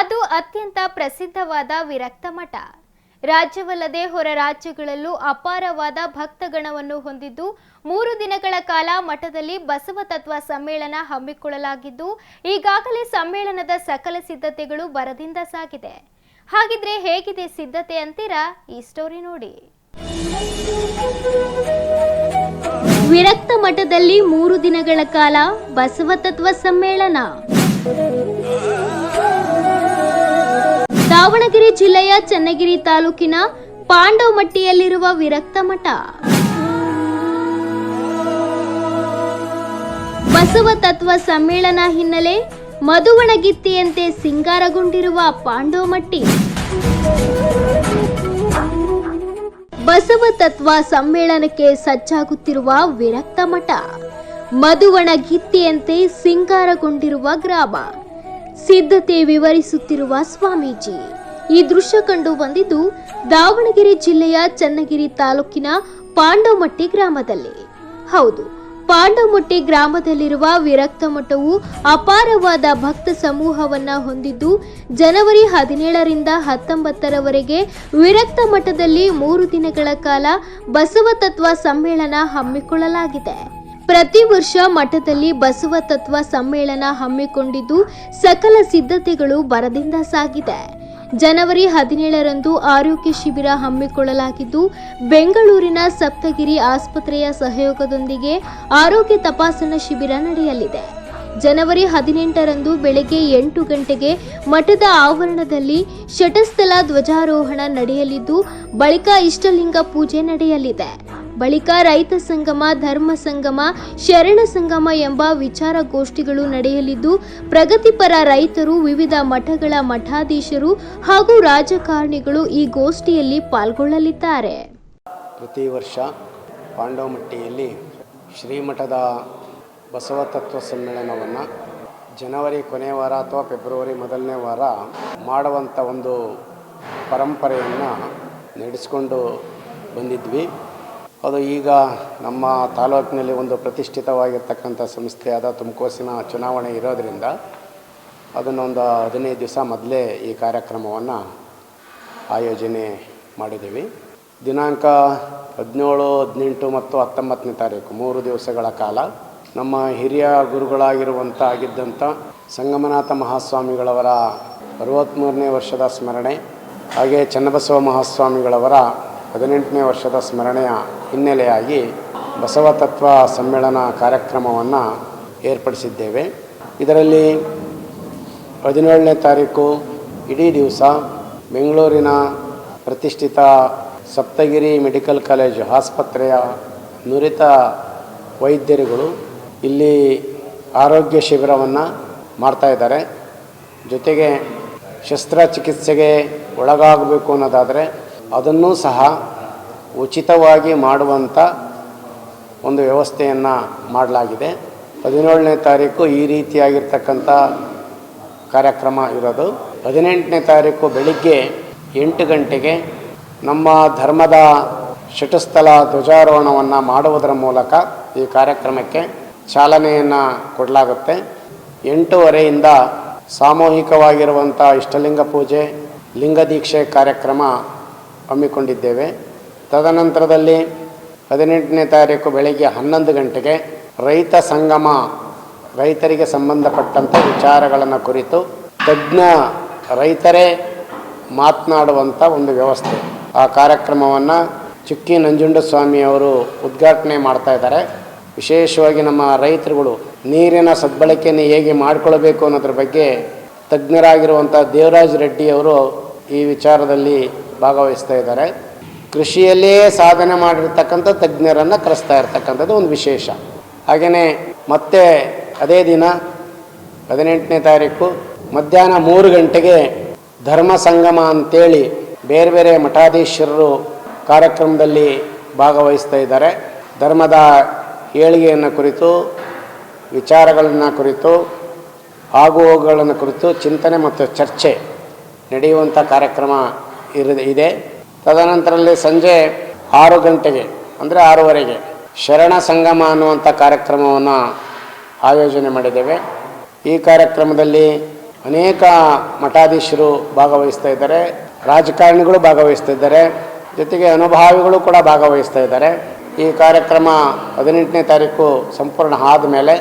ಅದು ಅತ್ಯಂತ ಪ್ರಸಿದ್ಧವಾದ ವಿರಕ್ತ ಮಠ. ರಾಜ್ಯವಲ್ಲದೆ ಹೊರ ರಾಜ್ಯಗಳಲ್ಲೂ ಅಪಾರವಾದ ಭಕ್ತಗಣವನ್ನು ಹೊಂದಿದ್ದು, ಮೂರು ದಿನಗಳ ಕಾಲ ಮಠದಲ್ಲಿ ಬಸವ ತತ್ವ ಸಮ್ಮೇಳನ ಹಮ್ಮಿಕೊಳ್ಳಲಾಗಿದ್ದು, ಈಗಾಗಲೇ ಸಮ್ಮೇಳನದ ಸಕಲ ಸಿದ್ಧತೆಗಳು ಬರದಿಂದ ಸಾಗಿದೆ. ಹಾಗಿದ್ರೆ ಹೇಗಿದೆ ಸಿದ್ಧತೆ ಅಂತೀರಾ? ಈ ಸ್ಟೋರಿ ನೋಡಿ. ವಿರಕ್ತ ಮಠದಲ್ಲಿ ಮೂರು ದಿನಗಳ ಕಾಲ ಬಸವ ತತ್ವ ಸಮ್ಮೇಳನ. ದಾವಣಗೆರೆ ಜಿಲ್ಲೆಯ ಚನ್ನಗಿರಿ ತಾಲೂಕಿನ ಪಾಂಡವಮಟ್ಟಿಯಲ್ಲಿರುವ ವಿರಕ್ತ ಮಠ. ಬಸವ ತತ್ವ ಸಮ್ಮೇಳನ ಹಿನ್ನೆಲೆ ಮಧುವಣಗಿತ್ತಿಯಂತೆ ಸಿಂಗಾರಗೊಂಡಿರುವ ಪಾಂಡವಮಟ್ಟಿ. ಬಸವ ತತ್ವ ಸಮ್ಮೇಳನಕ್ಕೆ ಸಜ್ಜಾಗುತ್ತಿರುವ ವಿರಕ್ತ ಮಠ. ಮಧುವಣ ಗಿತ್ತಿಯಂತೆ ಸಿಂಗಾರಗೊಂಡಿರುವ ಗ್ರಾಮ. ಸಿದ್ಧತೆ ವಿವರಿಸುತ್ತಿರುವ ಸ್ವಾಮೀಜಿ. ಈ ದೃಶ್ಯ ಕಂಡು ಬಂದಿದ್ದು ದಾವಣಗೆರೆ ಜಿಲ್ಲೆಯ ಚನ್ನಗಿರಿ ತಾಲೂಕಿನ ಪಾಂಡವಮಟ್ಟಿ ಗ್ರಾಮದಲ್ಲಿ. ಹೌದು, ಪಾಂಡವಮಟ್ಟಿ ಗ್ರಾಮದಲ್ಲಿರುವ ವಿರಕ್ತ ಮಠವು ಅಪಾರವಾದ ಭಕ್ತ ಸಮೂಹವನ್ನ ಹೊಂದಿದ್ದು, ಜನವರಿ ಹದಿನೇಳರಿಂದ ಹತ್ತೊಂಬತ್ತರವರೆಗೆ ವಿರಕ್ತ ಮಠದಲ್ಲಿ ಮೂರು ದಿನಗಳ ಕಾಲ ಬಸವ ತತ್ವ ಸಮ್ಮೇಳನ ಹಮ್ಮಿಕೊಳ್ಳಲಾಗಿದೆ. ಪ್ರತಿ ವರ್ಷ ಮಠದಲ್ಲಿ ಬಸವ ತತ್ವ ಸಮ್ಮೇಳನ ಹಮ್ಮಿಕೊಂಡಿದ್ದು ಸಕಲ ಸಿದ್ಧತೆಗಳು ಬರದಿಂದ ಸಾಗಿದೆ. ಜನವರಿ ಹದಿನೇಳರಂದು ಆರೋಗ್ಯ ಶಿಬಿರ ಹಮ್ಮಿಕೊಳ್ಳಲಾಗಿದ್ದು ಬೆಂಗಳೂರಿನ ಸಪ್ತಗಿರಿ ಆಸ್ಪತ್ರೆಯ ಸಹಯೋಗದೊಂದಿಗೆ ಆರೋಗ್ಯ ತಪಾಸಣಾ ಶಿಬಿರ ನಡೆಯಲಿದೆ. ಜನವರಿ ಹದಿನೆಂಟರಂದು ಬೆಳಗ್ಗೆ ಎಂಟು ಗಂಟೆಗೆ ಮಠದ ಆವರಣದಲ್ಲಿ ಶಟಸ್ಥಲ ಧ್ವಜಾರೋಹಣ ನಡೆಯಲಿದ್ದು, ಬಳಿಕ ಇಷ್ಟಲಿಂಗ ಪೂಜೆ ನಡೆಯಲಿದೆ. ಬಳಿಕ ರೈತ ಸಂಗಮ, ಧರ್ಮ ಸಂಗಮ, ಶರಣ ಸಂಗಮ ಎಂಬ ವಿಚಾರಗೋಷ್ಠಿಗಳು ನಡೆಯಲಿದ್ದು, ಪ್ರಗತಿಪರ ರೈತರು, ವಿವಿಧ ಮಠಗಳ ಮಠಾಧೀಶರು ಹಾಗೂ ರಾಜಕಾರಣಿಗಳು ಈ ಗೋಷ್ಠಿಯಲ್ಲಿ ಪಾಲ್ಗೊಳ್ಳಲಿದ್ದಾರೆ. ಪ್ರತಿ ವರ್ಷ ಪಾಂಡವಮಟ್ಟಿಯಲ್ಲಿ ಶ್ರೀಮಠದ ಬಸವ ತತ್ವ ಸಮ್ಮೇಳನವನ್ನು ಜನವರಿ ಕೊನೆಯ ವಾರ ಅಥವಾ ಫೆಬ್ರವರಿ ಮೊದಲನೇ ವಾರ ಮಾಡುವಂಥ ಒಂದು ಪರಂಪರೆಯನ್ನು ನಡೆಸ್ಕೊಂಡು ಬಂದಿದ್ವಿ. ಅದು ಈಗ ನಮ್ಮ ತಾಲೂಕಿನಲ್ಲಿ ಒಂದು ಪ್ರತಿಷ್ಠಿತವಾಗಿರ್ತಕ್ಕಂಥ ಸಂಸ್ಥೆಯಾದ ತುಮಕೂಸಿನ ಚುನಾವಣೆ ಇರೋದರಿಂದ ಅದನ್ನೊಂದು ಹದಿನೈದು ದಿವಸ ಮೊದಲೇ ಈ ಕಾರ್ಯಕ್ರಮವನ್ನು ಆಯೋಜನೆ ಮಾಡಿದ್ದೀವಿ. ದಿನಾಂಕ ಹದಿನೇಳು, ಹದಿನೆಂಟು ಮತ್ತು ಹತ್ತೊಂಬತ್ತನೇ ತಾರೀಕು, ಮೂರು ದಿವಸಗಳ ಕಾಲ. ನಮ್ಮ ಹಿರಿಯ ಗುರುಗಳಾಗಿರುವಂಥ ಆಗಿದ್ದಂಥ ಸಂಗಮನಾಥ ಮಹಾಸ್ವಾಮಿಗಳವರ ಅರವತ್ತ್ಮೂರನೇ ವರ್ಷದ ಸ್ಮರಣೆ, ಹಾಗೆ ಚನ್ನಬಸವ ಮಹಾಸ್ವಾಮಿಗಳವರ ಹದಿನೆಂಟನೇ ವರ್ಷದ ಸ್ಮರಣೆಯ ಹಿನ್ನೆಲೆಯಾಗಿ ಬಸವ ತತ್ವ ಸಮ್ಮೇಳನ ಕಾರ್ಯಕ್ರಮವನ್ನು ಏರ್ಪಡಿಸಿದ್ದೇವೆ. ಇದರಲ್ಲಿ ಹದಿನೇಳನೇ ತಾರೀಕು ಇಡೀ ದಿವಸ ಬೆಂಗಳೂರಿನ ಪ್ರತಿಷ್ಠಿತ ಸಪ್ತಗಿರಿ ಮೆಡಿಕಲ್ ಕಾಲೇಜು ಆಸ್ಪತ್ರೆಯ ನುರಿತ ವೈದ್ಯರುಗಳು ಇಲ್ಲಿ ಆರೋಗ್ಯ ಶಿಬಿರವನ್ನು ಮಾಡ್ತಾಯಿದ್ದಾರೆ ಜೊತೆಗೆ ಶಸ್ತ್ರಚಿಕಿತ್ಸೆಗೆ ಒಳಗಾಗಬೇಕು ಅನ್ನೋದಾದರೆ ಅದನ್ನೂ ಸಹ ಉಚಿತವಾಗಿ ಮಾಡುವಂಥ ಒಂದು ವ್ಯವಸ್ಥೆಯನ್ನು ಮಾಡಲಾಗಿದೆ. ಹದಿನೇಳನೇ ತಾರೀಕು ಈ ರೀತಿಯಾಗಿರ್ತಕ್ಕಂಥ ಕಾರ್ಯಕ್ರಮ ಇರೋದು. ಹದಿನೆಂಟನೇ ತಾರೀಕು ಬೆಳಿಗ್ಗೆ ಎಂಟು ಗಂಟೆಗೆ ನಮ್ಮ ಧರ್ಮದ ಶಟಸ್ಥಲ ಧ್ವಜಾರೋಹಣವನ್ನು ಮಾಡುವುದರ ಮೂಲಕ ಈ ಕಾರ್ಯಕ್ರಮಕ್ಕೆ ಚಾಲನೆಯನ್ನು ಕೊಡಲಾಗುತ್ತೆ. ಎಂಟೂವರೆಯಿಂದ ಸಾಮೂಹಿಕವಾಗಿರುವಂಥ ಇಷ್ಟಲಿಂಗ ಪೂಜೆ, ಲಿಂಗ ದೀಕ್ಷೆ ಕಾರ್ಯಕ್ರಮ ಹಮ್ಮಿಕೊಂಡಿದ್ದೇವೆ. ತದನಂತರದಲ್ಲಿ ಹದಿನೆಂಟನೇ ತಾರೀಕು ಬೆಳಗ್ಗೆ ಹನ್ನೊಂದು ಗಂಟೆಗೆ ರೈತ ಸಂಗಮ, ರೈತರಿಗೆ ಸಂಬಂಧಪಟ್ಟಂಥ ವಿಚಾರಗಳನ್ನು ಕುರಿತು ತಜ್ಞ ರೈತರೇ ಮಾತನಾಡುವಂಥ ಒಂದು ವ್ಯವಸ್ಥೆ. ಆ ಕಾರ್ಯಕ್ರಮವನ್ನು ಚುಕ್ಕಿ ನಂಜುಂಡಸ್ವಾಮಿಯವರು ಉದ್ಘಾಟನೆ ಮಾಡ್ತಾ ಇದ್ದಾರೆ. ವಿಶೇಷವಾಗಿ ನಮ್ಮ ರೈತರುಗಳು ನೀರಿನ ಸದ್ಬಳಕೆಯನ್ನು ಹೇಗೆ ಮಾಡಿಕೊಳ್ಬೇಕು ಅನ್ನೋದ್ರ ಬಗ್ಗೆ ತಜ್ಞರಾಗಿರುವಂಥ ದೇವರಾಜ್ ರೆಡ್ಡಿ ಅವರು ಈ ವಿಚಾರದಲ್ಲಿ ಭಾಗವಹಿಸ್ತಾ ಇದ್ದಾರೆ. ಕೃಷಿಯಲ್ಲೇ ಸಾಧನೆ ಮಾಡಿರ್ತಕ್ಕಂಥ ತಜ್ಞರನ್ನು ಕರೆಸ್ತಾ ಇರ್ತಕ್ಕಂಥದ್ದು ಒಂದು ವಿಶೇಷ. ಹಾಗೆಯೇ ಮತ್ತೆ ಅದೇ ದಿನ ಹದಿನೆಂಟನೇ ತಾರೀಕು ಮಧ್ಯಾಹ್ನ ಮೂರು ಗಂಟೆಗೆ ಧರ್ಮ ಸಂಗಮ ಅಂತೇಳಿ ಬೇರೆ ಬೇರೆ ಮಠಾಧೀಶರು ಕಾರ್ಯಕ್ರಮದಲ್ಲಿ ಭಾಗವಹಿಸ್ತಾ ಇದ್ದಾರೆ. ಧರ್ಮದ ಏಳಿಗೆಯನ್ನು ಕುರಿತು, ವಿಚಾರಗಳನ್ನು ಕುರಿತು, ಆಗುಹೋಗುಗಳನ್ನು ಕುರಿತು ಚಿಂತನೆ ಮತ್ತು ಚರ್ಚೆ ನಡೆಯುವಂಥ ಕಾರ್ಯಕ್ರಮ ಇರ ಇದೆ. ತದನಂತರದಲ್ಲಿ ಸಂಜೆ ಆರು ಗಂಟೆಗೆ, ಅಂದರೆ ಆರೂವರೆಗೆ ಶರಣ ಸಂಗಮ ಅನ್ನುವಂಥ ಕಾರ್ಯಕ್ರಮವನ್ನು ಆಯೋಜನೆ ಮಾಡಿದ್ದೇವೆ. ಈ ಕಾರ್ಯಕ್ರಮದಲ್ಲಿ ಅನೇಕ ಮಠಾಧೀಶರು ಭಾಗವಹಿಸ್ತಾ ಇದ್ದಾರೆ, ರಾಜಕಾರಣಿಗಳು ಭಾಗವಹಿಸ್ತಾ ಇದ್ದಾರೆ, ಜೊತೆಗೆ ಅನುಭಾವಿಗಳು ಕೂಡ ಭಾಗವಹಿಸ್ತಾ ಇದ್ದಾರೆ. ಈ ಕಾರ್ಯಕ್ರಮ ಹದಿನೆಂಟನೇ ತಾರೀಕು ಸಂಪೂರ್ಣ ಆದಮೇಲೆ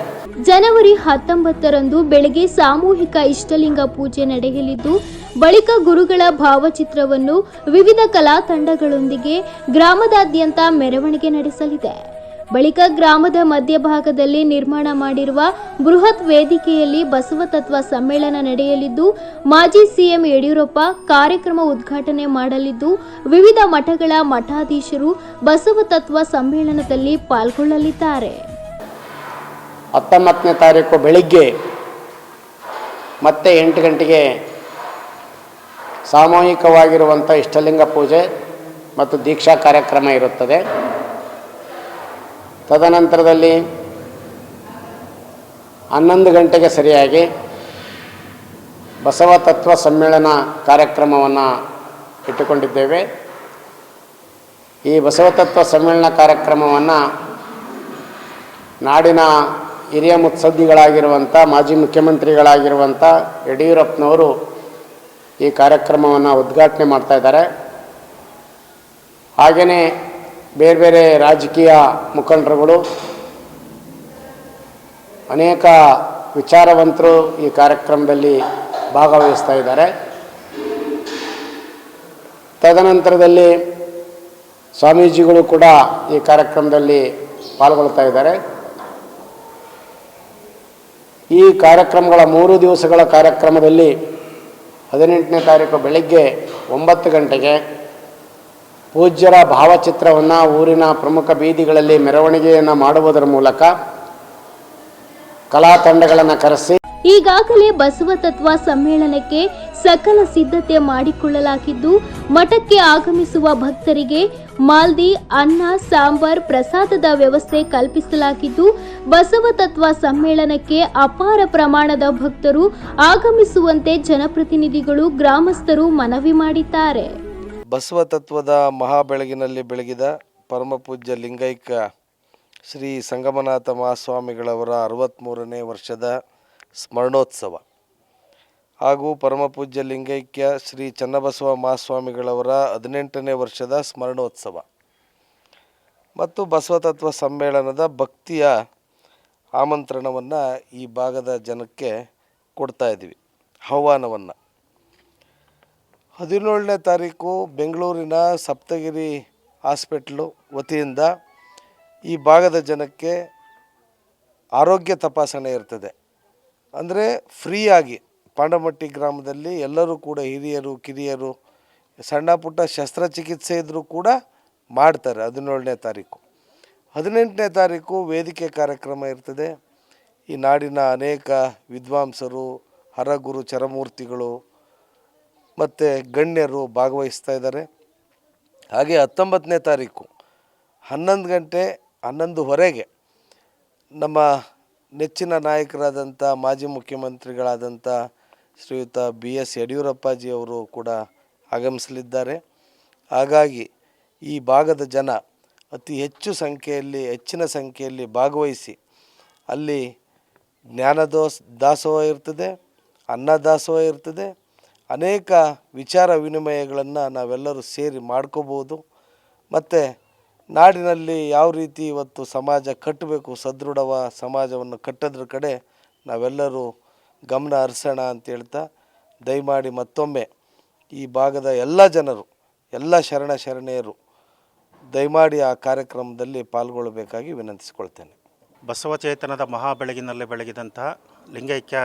ಜನವರಿ ಹತ್ತೊಂಬತ್ತರಂದು ಬೆಳಗ್ಗೆ ಸಾಮೂಹಿಕ ಇಷ್ಟಲಿಂಗ ಪೂಜೆ ನಡೆಯಲಿದ್ದು, ಬಳಿಕ ಗುರುಗಳ ಭಾವಚಿತ್ರವನ್ನು ವಿವಿಧ ಕಲಾ ತಂಡಗಳೊಂದಿಗೆ ಗ್ರಾಮದಾದ್ಯಂತ ಮೆರವಣಿಗೆ ನಡೆಸಲಿದೆ. ಬಳಿಕ ಗ್ರಾಮದ ಮಧ್ಯಭಾಗದಲ್ಲಿ ನಿರ್ಮಾಣ ಮಾಡಿರುವ ಬೃಹತ್ ವೇದಿಕೆಯಲ್ಲಿ ಬಸವ ತತ್ವ ಸಮ್ಮೇಳನ ನಡೆಯಲಿದ್ದು, ಮಾಜಿ ಸಿಎಂ ಯಡಿಯೂರಪ್ಪ ಕಾರ್ಯಕ್ರಮ ಉದ್ಘಾಟನೆ ಮಾಡಲಿದ್ದು, ವಿವಿಧ ಮಠಗಳ ಮಠಾಧೀಶರು ಬಸವ ತತ್ವ ಸಮ್ಮೇಳನದಲ್ಲಿ ಪಾಲ್ಗೊಳ್ಳಲಿದ್ದಾರೆ. ಹತ್ತೊಂಬತ್ತನೇ ತಾರೀಕು ಬೆಳಿಗ್ಗೆ ಮತ್ತೆ ಎಂಟು ಗಂಟೆಗೆ ಸಾಮೂಹಿಕವಾಗಿರುವಂಥ ಇಷ್ಟಲಿಂಗ ಪೂಜೆ ಮತ್ತು ದೀಕ್ಷಾ ಕಾರ್ಯಕ್ರಮ ಇರುತ್ತದೆ. ತದನಂತರದಲ್ಲಿ ಹನ್ನೊಂದು ಗಂಟೆಗೆ ಸರಿಯಾಗಿ ಬಸವ ತತ್ವ ಸಮ್ಮೇಳನ ಕಾರ್ಯಕ್ರಮವನ್ನು ಇಟ್ಟುಕೊಂಡಿದ್ದೇವೆ. ಈ ಬಸವ ತತ್ವ ಸಮ್ಮೇಳನ ಕಾರ್ಯಕ್ರಮವನ್ನು ನಾಡಿನ ಹಿರಿಯ ಮುತ್ಸದ್ದಿಗಳಾಗಿರುವಂಥ, ಮಾಜಿ ಮುಖ್ಯಮಂತ್ರಿಗಳಾಗಿರುವಂಥ ಯಡಿಯೂರಪ್ಪನವರು ಈ ಕಾರ್ಯಕ್ರಮವನ್ನು ಉದ್ಘಾಟನೆ ಮಾಡ್ತಾಯಿದ್ದಾರೆ ಹಾಗೆಯೇ ಬೇರೆ ಬೇರೆ ರಾಜಕೀಯ ಮುಖಂಡರುಗಳು, ಅನೇಕ ವಿಚಾರವಂತರು ಈ ಕಾರ್ಯಕ್ರಮದಲ್ಲಿ ಭಾಗವಹಿಸ್ತಾ ಇದ್ದಾರೆ. ತದನಂತರದಲ್ಲಿ ಸ್ವಾಮೀಜಿಗಳು ಕೂಡ ಈ ಕಾರ್ಯಕ್ರಮದಲ್ಲಿ ಪಾಲ್ಗೊಳ್ತಾ ಇದ್ದಾರೆ. ಈ ಕಾರ್ಯಕ್ರಮಗಳ ಮೂರು ದಿವಸಗಳ ಕಾರ್ಯಕ್ರಮದಲ್ಲಿ ಹದಿನೆಂಟನೇ ತಾರೀಕು ಬೆಳಗ್ಗೆ ಒಂಬತ್ತು ಗಂಟೆಗೆ ಪೂಜ್ಯರ ಭಾವಚಿತ್ರವನ್ನು ಊರಿನ ಪ್ರಮುಖ ಬೀದಿಗಳಲ್ಲಿ ಮೆರವಣಿಗೆಯನ್ನು ಮಾಡುವುದರ ಮೂಲಕ ಕಲಾ ತಂಡಗಳನ್ನು ಕರೆಸಿ ಈಗಾಗಲೇ ಬಸವ ತತ್ವ ಸಮ್ಮೇಳನಕ್ಕೆ ಸಕಲ ಸಿದ್ಧತೆ ಮಾಡಿಕೊಳ್ಳಲಾಗಿದ್ದು, ಮಠಕ್ಕೆ ಆಗಮಿಸುವ ಭಕ್ತರಿಗೆ ಮಾಲ್ದಿ, ಅನ್ನ, ಸಾಂಬಾರ್, ಪ್ರಸಾದದ ವ್ಯವಸ್ಥೆ ಕಲ್ಪಿಸಲಾಗಿದ್ದು, ಬಸವ ತತ್ವ ಸಮ್ಮೇಳನಕ್ಕೆ ಅಪಾರ ಪ್ರಮಾಣದ ಭಕ್ತರು ಆಗಮಿಸುವಂತೆ ಜನಪ್ರತಿನಿಧಿಗಳು, ಗ್ರಾಮಸ್ಥರು ಮನವಿ ಮಾಡಿದ್ದಾರೆ. ಬಸವ ತತ್ವದ ಮಹಾಬೆಳಗಿನಲ್ಲಿ ಬೆಳಗಿದ ಪರಮಪೂಜ್ಯ ಲಿಂಗೈಕ್ಯ ಶ್ರೀ ಸಂಗಮನಾಥ ಮಹಾಸ್ವಾಮಿಗಳವರ ಅರವತ್ತ್ಮೂರನೇ ವರ್ಷದ ಸ್ಮರಣೋತ್ಸವ. ಹಾಗೂ ಪರಮಪೂಜ್ಯ ಲಿಂಗೈಕ್ಯ ಶ್ರೀ ಚನ್ನಬಸವ ಮಹಾಸ್ವಾಮಿಗಳವರ ಹದಿನೆಂಟನೇ ವರ್ಷದ ಸ್ಮರಣೋತ್ಸವ. ಮತ್ತು ಬಸವತತ್ವ ಸಮ್ಮೇಳನದ ಭಕ್ತಿಯ ಆಮಂತ್ರಣವನ್ನು ಈ ಭಾಗದ ಜನಕ್ಕೆ ಕೊಡ್ತಾ ಇದ್ದೀವಿ, ಆಹ್ವಾನವನ್ನು. ಹದಿನೇಳನೇ ತಾರೀಕು ಬೆಂಗಳೂರಿನ ಸಪ್ತಗಿರಿ ಹಾಸ್ಪಿಟ್ಲು ವತಿಯಿಂದ ಈ ಭಾಗದ ಜನಕ್ಕೆ ಆರೋಗ್ಯ ತಪಾಸಣೆ ಇರ್ತದೆ. ಅಂದರೆ ಫ್ರೀಯಾಗಿ ಪಾಂಡಮಟ್ಟಿ ಗ್ರಾಮದಲ್ಲಿ ಎಲ್ಲರೂ ಕೂಡ ಹಿರಿಯರು, ಕಿರಿಯರು, ಸಣ್ಣ ಪುಟ್ಟ ಶಸ್ತ್ರಚಿಕಿತ್ಸೆ ಇದ್ದರೂ ಕೂಡ ಮಾಡ್ತಾರೆ ಹದಿನೇಳನೇ ತಾರೀಕು. ಹದಿನೆಂಟನೇ ತಾರೀಕು ವೇದಿಕೆ ಕಾರ್ಯಕ್ರಮ ಇರ್ತದೆ. ಈ ನಾಡಿನ ಅನೇಕ ವಿದ್ವಾಂಸರು, ಹರಗುರು, ಚರಮೂರ್ತಿಗಳು ಮತ್ತು ಗಣ್ಯರು ಭಾಗವಹಿಸ್ತಾ ಇದ್ದಾರೆ. ಹಾಗೆ ಹತ್ತೊಂಬತ್ತನೇ ತಾರೀಕು ಹನ್ನೊಂದು ಗಂಟೆ ಹನ್ನೊಂದುವರೆಗೆ ನಮ್ಮ ನೆಚ್ಚಿನ ನಾಯಕರಾದಂಥ ಮಾಜಿ ಮುಖ್ಯಮಂತ್ರಿಗಳಾದಂಥ ಶ್ರೀಯುತ ಬಿ ಎಸ್ ಯಡಿಯೂರಪ್ಪಾಜಿಯವರು ಕೂಡ ಆಗಮಿಸಲಿದ್ದಾರೆ. ಹಾಗಾಗಿ ಈ ಭಾಗದ ಜನ ಅತಿ ಹೆಚ್ಚು ಸಂಖ್ಯೆಯಲ್ಲಿ, ಹೆಚ್ಚಿನ ಸಂಖ್ಯೆಯಲ್ಲಿ ಭಾಗವಹಿಸಿ ಅಲ್ಲಿ ಜ್ಞಾನದೋಸ್ ದಾಸೋಹ ಇರ್ತದೆ, ಅನ್ನದಾಸೋಹ ಇರ್ತದೆ ಅನೇಕ ವಿಚಾರ ವಿನಿಮಯಗಳನ್ನು ನಾವೆಲ್ಲರೂ ಸೇರಿ ಮಾಡ್ಕೋಬೋದು. ಮತ್ತು ನಾಡಿನಲ್ಲಿ ಯಾವ ರೀತಿ ಇವತ್ತು ಸಮಾಜ ಕಟ್ಟಬೇಕು, ಸದೃಢವ ಸಮಾಜವನ್ನು ಕಟ್ಟೋದ್ರ ಕಡೆ ನಾವೆಲ್ಲರೂ ಗಮನ ಹರಿಸೋಣ ಅಂತ ಹೇಳ್ತಾ ದಯಮಾಡಿ ಮತ್ತೊಮ್ಮೆ ಈ ಭಾಗದ ಎಲ್ಲ ಜನರು, ಎಲ್ಲ ಶರಣ ಶರಣೆಯರು ದಯಮಾಡಿ ಆ ಕಾರ್ಯಕ್ರಮದಲ್ಲಿ ಪಾಲ್ಗೊಳ್ಳಬೇಕಾಗಿ ವಿನಂತಿಸಿಕೊಳ್ತೇನೆ. ಬಸವಚೇತನದ ಮಹಾಬೆಳಗಿನಲ್ಲಿ ಬೆಳಗಿದಂತಹ ಲಿಂಗೈಕ್ಯ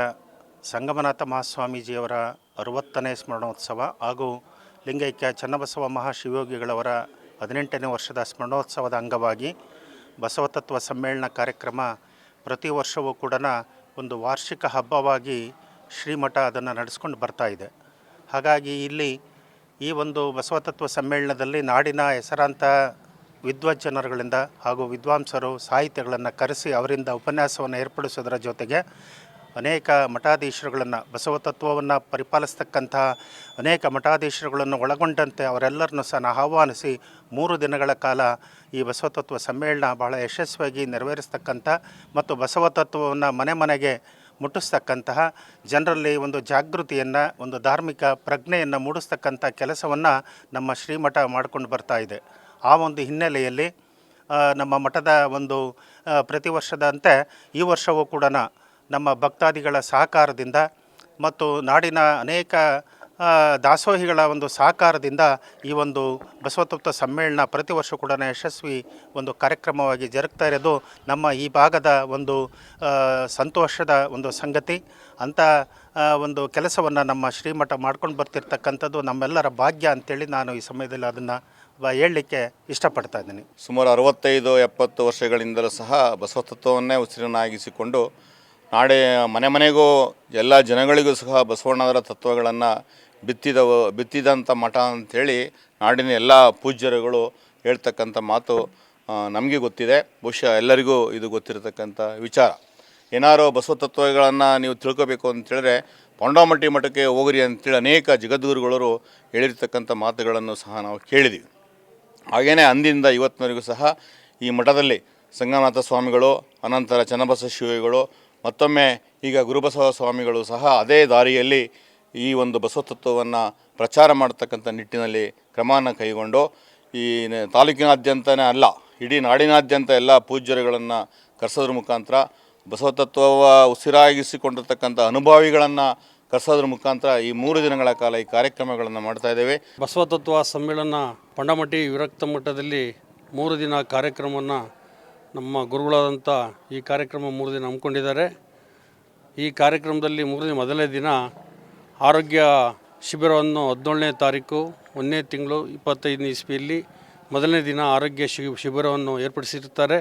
ಸಂಗಮನಾಥ ಮಹಾಸ್ವಾಮೀಜಿಯವರ ಅರುವತ್ತನೇ ಸ್ಮರಣೋತ್ಸವ ಹಾಗೂ ಲಿಂಗೈಕ್ಯ ಚನ್ನಬಸವ ಮಹಾಶಿವಯೋಗಿಗಳವರ ಹದಿನೆಂಟನೇ ವರ್ಷದ ಸ್ಮರಣೋತ್ಸವದ ಅಂಗವಾಗಿ ಬಸವತತ್ವ ಸಮ್ಮೇಳನ ಕಾರ್ಯಕ್ರಮ ಪ್ರತಿ ವರ್ಷವೂ ಕೂಡ ಒಂದು ವಾರ್ಷಿಕ ಹಬ್ಬವಾಗಿ ಶ್ರೀಮಠ ಅದನ್ನು ನಡೆಸ್ಕೊಂಡು ಬರ್ತಾ ಇದೆ. ಹಾಗಾಗಿ ಇಲ್ಲಿ ಈ ಒಂದು ಬಸವತತ್ವ ಸಮ್ಮೇಳನದಲ್ಲಿ ನಾಡಿನ ಹೆಸರಾಂತ ವಿದ್ವಜ್ಜನರುಗಳಿಂದ ಹಾಗೂ ವಿದ್ವಾಂಸರು ಸಾಹಿತ್ಯಗಳನ್ನು ಕರೆಸಿ ಅವರಿಂದ ಉಪನ್ಯಾಸವನ್ನು ಏರ್ಪಡಿಸೋದರ ಜೊತೆಗೆ ಅನೇಕ ಮಠಾಧೀಶರುಗಳನ್ನು, ಬಸವ ತತ್ವವನ್ನು ಪರಿಪಾಲಿಸ್ತಕ್ಕಂತಹ ಅನೇಕ ಮಠಾಧೀಶರುಗಳನ್ನು ಒಳಗೊಂಡಂತೆ ಅವರೆಲ್ಲರನ್ನು ಸಹ ನಾವು ಆಹ್ವಾನಿಸಿ ಮೂರು ದಿನಗಳ ಕಾಲ ಈ ಬಸವತತ್ವ ಸಮ್ಮೇಳನ ಬಹಳ ಯಶಸ್ವಿಯಾಗಿ ನೆರವೇರಿಸ್ತಕ್ಕಂಥ ಮತ್ತು ಬಸವ ತತ್ವವನ್ನು ಮನೆ ಮನೆಗೆ ಮುಟ್ಟಿಸ್ತಕ್ಕಂತಹ ಜನರಲ್ಲಿ ಒಂದು ಜಾಗೃತಿಯನ್ನು, ಒಂದು ಧಾರ್ಮಿಕ ಪ್ರಜ್ಞೆಯನ್ನು ಮೂಡಿಸ್ತಕ್ಕಂಥ ಕೆಲಸವನ್ನು ನಮ್ಮ ಶ್ರೀಮಠ ಮಾಡಿಕೊಂಡು ಬರ್ತಾ ಇದೆ. ಆ ಒಂದು ಹಿನ್ನೆಲೆಯಲ್ಲಿ ನಮ್ಮ ಮಠದ ಒಂದು ಪ್ರತಿ ವರ್ಷದಂತೆ ಈ ವರ್ಷವೂ ಕೂಡ ನಮ್ಮ ಭಕ್ತಾದಿಗಳ ಸಹಕಾರದಿಂದ ಮತ್ತು ನಾಡಿನ ಅನೇಕ ದಾಸೋಹಿಗಳ ಒಂದು ಸಹಕಾರದಿಂದ ಈ ಒಂದು ಬಸವತತ್ವ ಸಮ್ಮೇಳನ ಪ್ರತಿ ವರ್ಷ ಕೂಡ ಯಶಸ್ವಿ ಒಂದು ಕಾರ್ಯಕ್ರಮವಾಗಿ ಜರುಗ್ತಾ ಇರೋದು ನಮ್ಮ ಈ ಭಾಗದ ಒಂದು ಸಂತೋಷದ ಒಂದು ಸಂಗತಿ. ಅಂಥ ಒಂದು ಕೆಲಸವನ್ನು ನಮ್ಮ ಶ್ರೀಮಠ ಮಾಡ್ಕೊಂಡು ಬರ್ತಿರ್ತಕ್ಕಂಥದ್ದು ನಮ್ಮೆಲ್ಲರ ಭಾಗ್ಯ ಅಂತೇಳಿ ನಾನು ಈ ಸಮಯದಲ್ಲಿ ಅದನ್ನು ಹೇಳಲಿಕ್ಕೆ ಇಷ್ಟಪಡ್ತಾ ಇದ್ದೀನಿ. ಸುಮಾರು ಅರವತ್ತೈದು ಎಪ್ಪತ್ತು ವರ್ಷಗಳಿಂದಲೂ ಸಹ ಬಸವ ತತ್ವವನ್ನೇ ನಾಡೆ ಮನೆ ಮನೆಗೂ ಎಲ್ಲ ಜನಗಳಿಗೂ ಸಹ ಬಸವಣ್ಣವರ ತತ್ವಗಳನ್ನು ಬಿತ್ತಿದವು ಬಿತ್ತಿದಂಥ ಮಠ ಅಂಥೇಳಿ ನಾಡಿನ ಎಲ್ಲ ಪೂಜ್ಯರುಗಳು ಹೇಳ್ತಕ್ಕಂಥ ಮಾತು ನಮಗೆ ಗೊತ್ತಿದೆ. ಬಹುಶಃ ಎಲ್ಲರಿಗೂ ಇದು ಗೊತ್ತಿರತಕ್ಕಂಥ ವಿಚಾರ. ಏನಾರೋ ಬಸವ ತತ್ವಗಳನ್ನು ನೀವು ತಿಳ್ಕೋಬೇಕು ಅಂತೇಳಿದ್ರೆ ಪೊಂಡಾಮಟ್ಟಿ ಮಠಕ್ಕೆ ಹೋಗ್ರಿ ಅಂತೇಳಿ ಅನೇಕ ಜಗದ್ಗುರುಗಳವರು ಹೇಳಿರ್ತಕ್ಕಂಥ ಮಾತುಗಳನ್ನು ಸಹ ನಾವು ಕೇಳಿದ್ದೀವಿ ಹಾಗೆಯೇ ಅಂದಿನಿಂದ ಇವತ್ತಿನವರೆಗೂ ಸಹ ಈ ಮಠದಲ್ಲಿ ಸಂಗನಾಥ ಸ್ವಾಮಿಗಳು, ಅನಂತರ ಚನ್ನಬಸವ ಶಿವಗಳು ಮತ್ತೊಮ್ಮೆ ಈಗ ಗುರುಬಸವ ಸ್ವಾಮಿಗಳು ಸಹ ಅದೇ ದಾರಿಯಲ್ಲಿ ಈ ಒಂದು ಬಸವತತ್ವವನ್ನು ಪ್ರಚಾರ ಮಾಡತಕ್ಕಂಥ ನಿಟ್ಟಿನಲ್ಲಿ ಕ್ರಮವನ್ನು ಕೈಗೊಂಡು ಈ ತಾಲೂಕಿನಾದ್ಯಂತನೇ ಅಲ್ಲ, ಇಡೀ ನಾಡಿನಾದ್ಯಂತ ಎಲ್ಲ ಪೂಜ್ಯರುಗಳನ್ನು ಕರೆಸೋದ್ರ ಮುಖಾಂತರ ಬಸವತತ್ವ ಉಸಿರಾಗಿಸಿಕೊಂಡಿರ್ತಕ್ಕಂಥ ಅನುಭವಿಗಳನ್ನು ಕರೆಸೋದ್ರ ಮುಖಾಂತರ ಈ ಮೂರು ದಿನಗಳ ಕಾಲ ಈ ಕಾರ್ಯಕ್ರಮಗಳನ್ನು ಮಾಡ್ತಾ ಇದ್ದೇವೆ. ಬಸವತತ್ವ ಸಮ್ಮೇಳನ ಪಂಡಮಟ್ಟಿ ವಿರಕ್ತ ಮಠದಲ್ಲಿ ಮೂರು ದಿನ ಕಾರ್ಯಕ್ರಮವನ್ನು ನಮ್ಮ ಗುರುಗಳಾದಂಥ ಈ ಕಾರ್ಯಕ್ರಮ ಮೂರು ದಿನ ಹಮ್ಮಿಕೊಂಡಿದ್ದಾರೆ. ಈ ಕಾರ್ಯಕ್ರಮದಲ್ಲಿ ಮೂರು ದಿನ ಮೊದಲನೇ ದಿನ ಆರೋಗ್ಯ ಶಿಬಿರವನ್ನು ಹದಿನೇಳನೇ ತಾರೀಕು, ಒಂದನೇ ತಿಂಗಳು ಇಪ್ಪತ್ತೈದನೇ ಇಸ್ವಿಯಲ್ಲಿ ಮೊದಲನೇ ದಿನ ಆರೋಗ್ಯ ಶಿ, ಶಿಬಿರವನ್ನು ಏರ್ಪಡಿಸಿರ್ತಾರೆ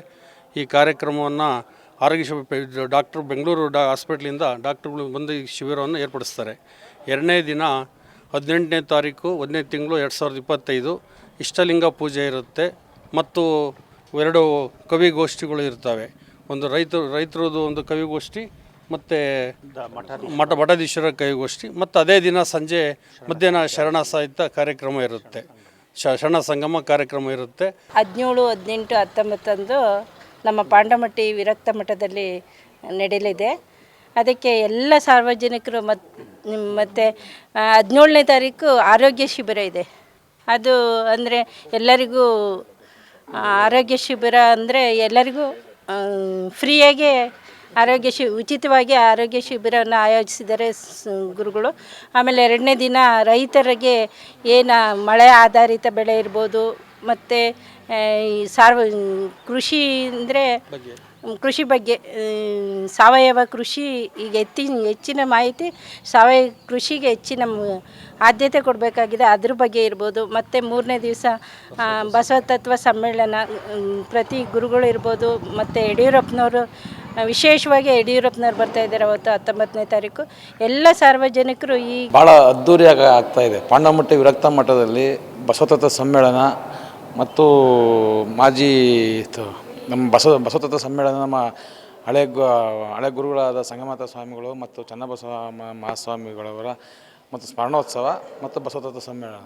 ಈ ಕಾರ್ಯಕ್ರಮವನ್ನು ಆರೋಗ್ಯ ಶಿಬಿರ ಡಾಕ್ಟರ್ ಬೆಂಗಳೂರು ಡಾ, ಹಾಸ್ಪಿಟ್ಲಿಂದ ಡಾಕ್ಟರ್ಗಳು ಬಂದು ಈ ಶಿಬಿರವನ್ನು ಏರ್ಪಡಿಸ್ತಾರೆ. ಎರಡನೇ ದಿನ ಹದಿನೆಂಟನೇ ತಾರೀಕು, ಒಂದನೇ ತಿಂಗಳು ಎರಡು ಸಾವಿರದ ಇಪ್ಪತ್ತೈದು, ಇಷ್ಟಲಿಂಗ ಪೂಜೆ ಇರುತ್ತೆ. ಮತ್ತು ಎರಡು ಕವಿಗೋಷ್ಠಿಗಳು ಇರ್ತವೆ. ಒಂದು ರೈತರು ರೈತರದ್ದು ಒಂದು ಕವಿಗೋಷ್ಠಿ ಮತ್ತು ಮಠ ಮಠಾಧೀಶರ ಕವಿಗೋಷ್ಠಿ ಮತ್ತು ಅದೇ ದಿನ ಸಂಜೆ ಮಧ್ಯಾಹ್ನ ಶರಣ ಸಾಹಿತ್ಯ ಕಾರ್ಯಕ್ರಮ ಇರುತ್ತೆ. ಶ ಶರಣ ಸಂಗಮ ಕಾರ್ಯಕ್ರಮ ಇರುತ್ತೆ. ಹದಿನೇಳು ಹದಿನೆಂಟು ಹತ್ತೊಂಬತ್ತಂದು ನಮ್ಮ ಪಾಂಡಮಟ್ಟಿ ವಿರಕ್ತ ಮಠದಲ್ಲಿ ನಡೆಯಲಿದೆ. ಅದಕ್ಕೆ ಎಲ್ಲ ಸಾರ್ವಜನಿಕರು ಮತ್ ಮತ್ತು ಹದಿನೇಳನೇ ತಾರೀಕು ಆರೋಗ್ಯ ಶಿಬಿರ ಇದೆ. ಅದು ಅಂದರೆ ಎಲ್ಲರಿಗೂ ಆರೋಗ್ಯ ಶಿಬಿರ ಅಂದರೆ ಎಲ್ಲರಿಗೂ ಫ್ರೀಯಾಗಿ ಆರೋಗ್ಯ ಶಿ, ಉಚಿತವಾಗಿ ಆರೋಗ್ಯ ಶಿಬಿರವನ್ನು ಆಯೋಜಿಸಿದ್ದಾರೆ ಗುರುಗಳು. ಆಮೇಲೆ ಎರಡನೇ ದಿನ ರೈತರಿಗೆ ಏನು ಮಳೆ ಆಧಾರಿತ ಬೆಳೆ ಇರ್ಬೋದು, ಮತ್ತು ಈ ಸಾರ್ವ, ಕೃಷಿ ಅಂದರೆ ಕೃಷಿ ಬಗ್ಗೆ ಸಾವಯವ ಕೃಷಿ ಈಗ ಹೆಚ್ಚಿನ ಹೆಚ್ಚಿನ ಮಾಹಿತಿ ಸಾವಯವ ಕೃಷಿಗೆ ಹೆಚ್ಚಿನ ಆದ್ಯತೆ ಕೊಡಬೇಕಾಗಿದೆ. ಅದ್ರ ಬಗ್ಗೆ ಇರ್ಬೋದು. ಮತ್ತು ಮೂರನೇ ದಿವಸ ಬಸವ ತತ್ವ ಸಮ್ಮೇಳನ ಪ್ರತಿ ಗುರುಗಳು ಇರ್ಬೋದು. ಮತ್ತು ಯಡಿಯೂರಪ್ಪನವರು ವಿಶೇಷವಾಗಿ ಯಡಿಯೂರಪ್ಪನವ್ರು ಬರ್ತಾ ಇದ್ದಾರೆ ಅವತ್ತು ಹತ್ತೊಂಬತ್ತನೇ ತಾರೀಕು. ಎಲ್ಲ ಸಾರ್ವಜನಿಕರು ಈ ಭಾಳ ಅದ್ಧೂರಿಯಾಗಿ ಆಗ್ತಾ ಇದೆ. ಪಾಂಡಮಟ್ಟಿ ವಿರಕ್ತ ಮಠದಲ್ಲಿ ಬಸವತತ್ವ ಸಮ್ಮೇಳನ ಮತ್ತು ಮಾಜಿ ನಮ್ಮ ಬಸವ ಬಸವತತ್ವ ಸಮ್ಮೇಳನ ನಮ್ಮ ಹಳೆ ಗು, ಹಳೆ ಗುರುಗಳಾದ ಸಂಗಮಾತ ಸ್ವಾಮಿಗಳು ಮತ್ತು ಚನ್ನಬಸವ ಮಹಾಸ್ವಾಮಿಗಳವರ ಮತ್ತು ಸ್ಮರಣೋತ್ಸವ ಮತ್ತು ಬಸವತತ್ವ ಸಮ್ಮೇಳನ.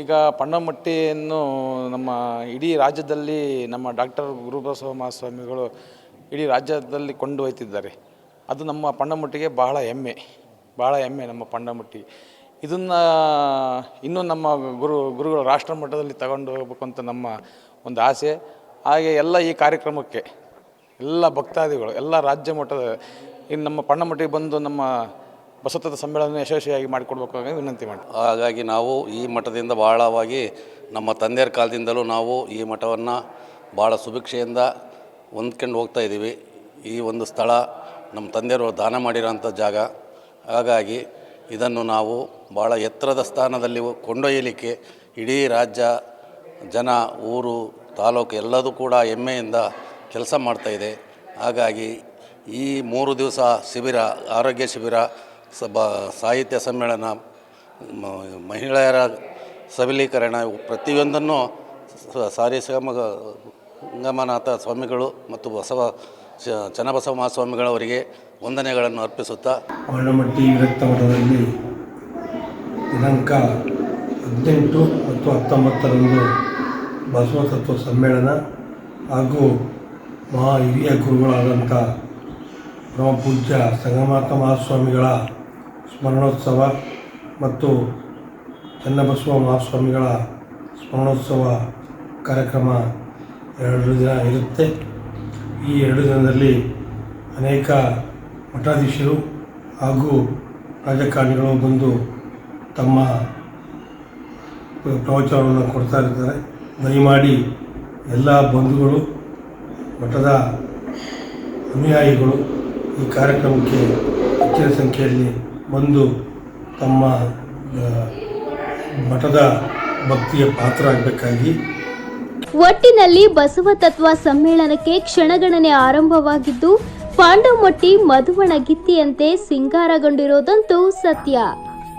ಈಗ ಪಣ್ಣಮಟ್ಟಿಯನ್ನು ನಮ್ಮ ಇಡೀ ರಾಜ್ಯದಲ್ಲಿ ನಮ್ಮ ಡಾಕ್ಟರ್ ಗುರುಬಸವ ಮಹಾಸ್ವಾಮಿಗಳು ಇಡೀ ರಾಜ್ಯದಲ್ಲಿ ಕೊಂಡೊಯ್ತಿದ್ದಾರೆ ಅದು ನಮ್ಮ ಪಣ್ಣಮಟ್ಟಿಗೆ ಬಹಳ ಹೆಮ್ಮೆ ಬಹಳ ಹೆಮ್ಮೆ ನಮ್ಮ ಪಣ್ಣಮಟ್ಟಿ. ಇದನ್ನು ಇನ್ನೂ ನಮ್ಮ ಗುರು, ಗುರುಗಳು ರಾಷ್ಟ್ರ ಮಟ್ಟದಲ್ಲಿ ತಗೊಂಡು ಹೋಗ್ಬೇಕು ಅಂತ ನಮ್ಮ ಒಂದು ಆಸೆ. ಹಾಗೆ ಎಲ್ಲ ಈ ಕಾರ್ಯಕ್ರಮಕ್ಕೆ ಎಲ್ಲ ಭಕ್ತಾದಿಗಳು, ಎಲ್ಲ ರಾಜ್ಯ ಮಟ್ಟದ, ಇನ್ನು ನಮ್ಮ ಪಣ್ಣಮಟ್ಟಿಗೆ ಬಂದು ನಮ್ಮ ಬಸವತತ್ವ ಸಮ್ಮೇಳನ ಯಶಸ್ವಿಯಾಗಿ ಮಾಡಿಕೊಡ್ಬೇಕಾಗಿ ವಿನಂತಿ ಮಾಡಿ ಹಾಗಾಗಿ ನಾವು ಈ ಮಠದಿಂದ ಬಹಳವಾಗಿ ನಮ್ಮ ತಂದೆಯರ ಕಾಲದಿಂದಲೂ ನಾವು ಈ ಮಠವನ್ನು ಭಾಳ ಸುಭಿಕ್ಷೆಯಿಂದ ಹೊಂದ್ಕೊಂಡು ಹೋಗ್ತಾ ಇದ್ದೀವಿ. ಈ ಒಂದು ಸ್ಥಳ ನಮ್ಮ ತಂದೆಯರು ದಾನ ಮಾಡಿರೋಂಥ ಜಾಗ. ಹಾಗಾಗಿ ಇದನ್ನು ನಾವು ಭಾಳ ಎತ್ತರದ ಸ್ಥಾನದಲ್ಲಿ ಕೊಂಡೊಯ್ಯಲಿಕ್ಕೆ ಇಡೀ ರಾಜ್ಯ, ಜನ, ಊರು ತಾಲೂಕು ಎಲ್ಲದೂ ಕೂಡ ಹೆಮ್ಮೆಯಿಂದ ಕೆಲಸ ಮಾಡ್ತಾಯಿದೆ ಹಾಗಾಗಿ ಈ ಮೂರು ದಿವಸ ಶಿಬಿರ, ಆರೋಗ್ಯ ಶಿಬಿರ, ಸಬ, ಸಾಹಿತ್ಯ ಸಮ್ಮೇಳನ ಮಹಿಳೆಯರ ಸಬಲೀಕರಣ ಪ್ರತಿಯೊಂದನ್ನು ಸಾರಿ ಸಂಗಮ ಸಂಗಮನಾಥ ಸ್ವಾಮಿಗಳು ಮತ್ತು ಬಸವ ಚನ್ನಬಸವ ಮಹಾಸ್ವಾಮಿಗಳವರಿಗೆ ವಂದನೆಗಳನ್ನು ಅರ್ಪಿಸುತ್ತಾ. ಪಂಡಮಟ್ಟಿ ವಿರಕ್ತ ಮಠದಲ್ಲಿ ದಿನಾಂಕ ಹದಿನೆಂಟು ಮತ್ತು ಹತ್ತೊಂಬತ್ತರಂದು ಬಸವ ತತ್ವ ಸಮ್ಮೇಳನ ಹಾಗೂ ಮಹಾ ಹಿರಿಯ ಗುರುಗಳಾದಂಥ ಪರಮ ಪೂಜ್ಯ ಸಂಗಮಾತ ಮಹಾಸ್ವಾಮಿಗಳ ಸ್ಮರಣೋತ್ಸವ ಮತ್ತು ಚನ್ನಬಸವ ಮಹಾಸ್ವಾಮಿಗಳ ಸ್ಮರಣೋತ್ಸವ ಕಾರ್ಯಕ್ರಮ ಎರಡು ದಿನ ಇರುತ್ತೆ. ಈ ಎರಡು ದಿನದಲ್ಲಿ ಅನೇಕ ಮಠಾಧೀಶರು ಹಾಗೂ ರಾಜಕಾರಣಿಗಳು ಬಂದು ತಮ್ಮ ಪ್ರವಚನವನ್ನು ಕೊಡ್ತಾ ಇರ್ತಾರೆ. ದಯಮಾಡಿ ಎಲ್ಲ ಬಂಧುಗಳು, ಮಠದ ಅನುಯಾಯಿಗಳು ಈ ಕಾರ್ಯಕ್ರಮಕ್ಕೆ ಹೆಚ್ಚಿನ ಸಂಖ್ಯೆಯಲ್ಲಿ ಬಂದು ತಮ್ಮ ಮಠದ ಭಕ್ತಿಯ ಪಾತ್ರ ಆಗಬೇಕಾಗಿ ಒಟ್ಟಿನಲ್ಲಿ ಬಸವ ತತ್ವ ಸಮ್ಮೇಳನಕ್ಕೆ ಕ್ಷಣಗಣನೆ ಆರಂಭವಾಗಿದ್ದು, ಪಾಂಡವಮೊಟ್ಟಿ ಮಧುವಣ ಗಿತ್ತಿಯಂತೆ ಸಿಂಗಾರಗೊಂಡಿರೋದಂತೂ ಸತ್ಯ.